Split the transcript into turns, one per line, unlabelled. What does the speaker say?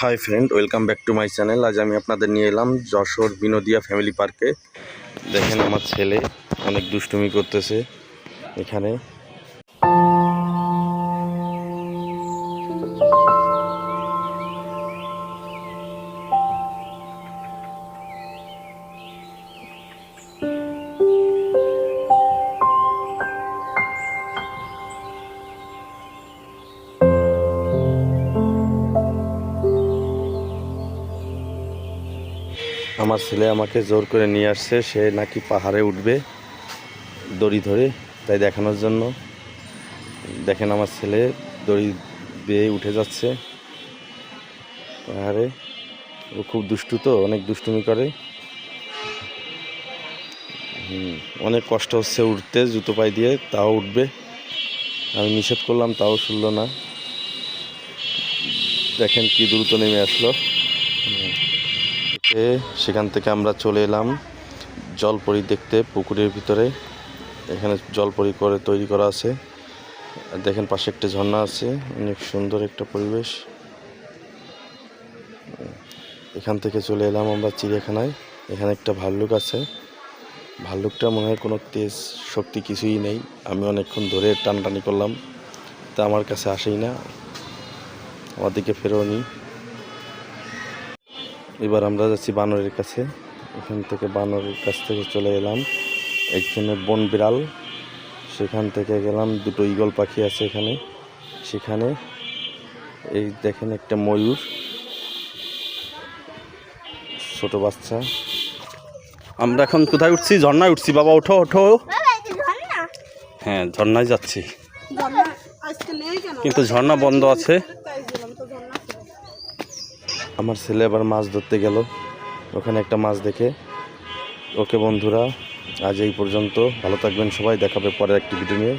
Hi friend, welcome back to my channel. আজ আমি আপনাদের নিয়ে এলাম যশোর বিনোদিয়া ফ্যামিলি পার্কে। দেখেন আমার ছেলে অনেক দুষ্টুমি করতেছে এখানে। আমার ছেলে আমাকে জোর করে নিয়ে আসছে, সে নাকি পাহাড়ে উঠবে দড়ি ধরে, তাই দেখানোর জন্য। দেখেন আমার ছেলে দড়ি বেয়ে উঠে যাচ্ছে পাহাড়ে। ও খুব দুষ্টু তো, অনেক দুষ্টুমি করে। অনেক কষ্ট হচ্ছে উঠতে, জুতো পায়ে দিয়ে, তাও উঠবে। আমি নিষেধ করলাম, তাও শুনলো না। দেখেন কি দ্রুত নেমে আসলো। সেখান থেকে আমরা চলে এলাম জলপরি দেখতে, পুকুরের ভিতরে। এখানে জলপরি করে তৈরি করা আছে। দেখেন পাশে একটা ঝর্ণা আছে, অনেক সুন্দর একটা পরিবেশ। এখান থেকে চলে এলাম আমরা চিড়িয়াখানায়। এখানে একটা ভাল্লুক আছে। ভাল্লুকটা মনে হয় কোনো তেজ শক্তি কিছুই নেই। আমি অনেকক্ষণ ধরে টানটানি করলাম। তা আমার কাছে আসেই না। আমার দিকে ফেরোনি এবার আমরা যাচ্ছি বানরের কাছে। এখান থেকে বানরের কাছ থেকে চলে এলাম। এখানে বন বিড়াল। সেখান থেকে গেলাম। দুটো ঈগল পাখি আছে এখানে। সেখানে এই দেখেন একটা ময়ূর। ছোট বাচ্চা। আমরা এখন কোথায় উঠছি? ঝর্ণায় উঠছি। বাবা ওঠো ওঠো। হ্যাঁ ঝর্ণায় যাচ্ছি। কিন্তু ঝর্ণা বন্ধ আছে
তাই দিলাম তো ঝর্ণা ছিল।
আমার ছেলে আবার মাছ ধরতে গেল। ওখানে একটা মাছ দেখে। ওকে বন্ধুরা, আজ এই পর্যন্ত। ভালো থাকবেন সবাই, দেখাবে পরের একটি ভিডিও নিয়ে।